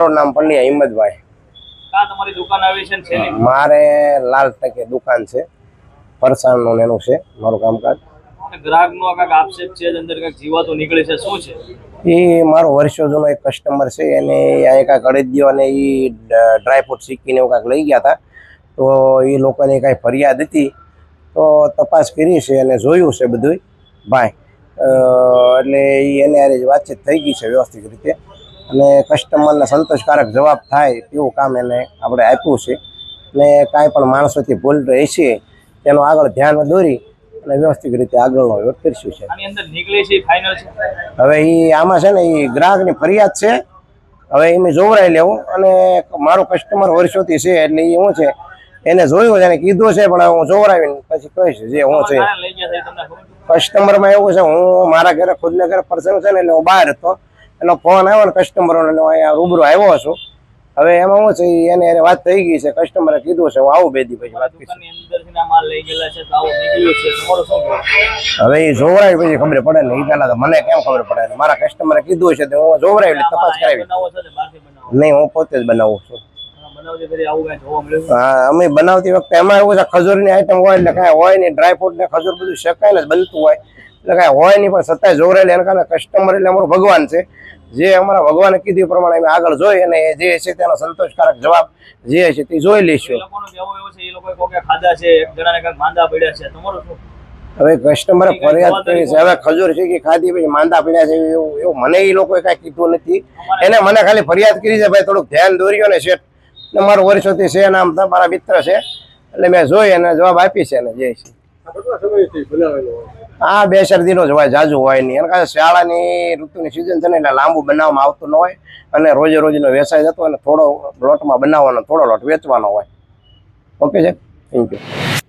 મારું નામ પંડ્યા હિંમતભાઈ? મારે લાલ ટકે દુકાન છે. ફરસાણનું નું એનું છે મારું કામકાજ. અને ગ્રાહકનો કાંઈક આક્ષેપ છે અંદર કાંઈક જીવાતો નીકળી છે શું છે? એ મારો વર્ષો જૂનો એક કસ્ટમર છે એને અહીંયા કાંઈક અડદિયો અને એ ડ્રાયફ્રૂટ શીખીને એવું કાંઈક લઈ ગયા હતા. તો એ લોકોની કાંઈ ફરિયાદ હતી. તો તપાસ કરી છે અને જોયું છે બધું ભાઈ એટલે એને જ વાતચીત થઈ ગઈ છે વ્યવસ્થિત રીતે. અને કસ્ટમરને સંતોષકારક જવાબ થાય તેવું કામ એને આપણે આપ્યું છે. અને કાંઈ પણ માણસોથી ભૂલ છે તેનું આગળ ધ્યાન દોરી અને વ્યવસ્થિત રીતે આગળનો વેટ કરીશું છે. હવે એ આમાં છે ને એ ગ્રાહકની ફરિયાદ છે. હવે એમ જોવરાઈ લેવું અને મારો કસ્ટમર વર્ષોથી છે એટલે એ શું છે એને જોયું છે એને કીધું છે પણ હું જોવરાવીને પછી કહીશ જે હું એ છે? કસ્ટમરમાં એવું છે હું મારા ઘરે ખુદને ઘરે પર્સન છે ને એટલે હું બહાર હતો. એનો ફોન આવ્યો ને કસ્ટમરોને હું અહીંયા રૂબરૂ આવ્યો છું. હવે એમાં હું છે એને એને વાત થઈ ગઈ છે. કસ્ટમરે કીધું છે હું આવું બે પછી વાત? હવે એ જોવરાય પછી ખબર પડે ને એ પહેલા તો મને કેમ ખબર પડે મારા કસ્ટમરે કીધું છે તો હું જોવરાય એટલે તપાસ કરાવી નહીં હું પોતે જ બનાવું છું. અમે બનાવતી વખતે એમાં એવું છે ખજૂરની આઈટમ હોય એટલે કાંઈ હોય નહીં ડ્રાયફ્રૂટ ને ખજૂર બધું શકાય ને બનતું હોય. એટલે કાંઈ હોય નહીં પણ સત્તાય જોરેલી એના કારણે કસ્ટમર એટલે અમારું ભગવાન છે. જે અમારા ભગવાને કીધું પ્રમાણે અમે આગળ જોઈ અને જે છે તેનો સંતોષકારક જવાબ જે છે તે જોઈ લઈશું. હવે કસ્ટમરે ફરિયાદ કરી છે હવે ખજૂર છે કે ખાધી પછી માંદા પડ્યા છે એવું એવું મને એ લોકોએ કાંઈ કીધું નથી. એને મને ખાલી ફરિયાદ કરી છે ભાઈ થોડુંક ધ્યાન દોર્યો ને શેઠ. ને મારું વર્ષોથી છે નામ મારા મિત્ર છે. એટલે મેં જોઈ અને જવાબ આપી છે ને જે છે હા બે ચાર દિનો જ હોય જાજુ હોય નહીં. એના કારણે શાળાની ઋતુની સિઝન છે ને એટલે લાંબુ બનાવવામાં આવતું ન હોય અને રોજે રોજનો વ્યવસાય જતો અને થોડો લોટમાં બનાવવાનો થોડો લોટ વેચવાનો હોય. ઓકે છે? Thank you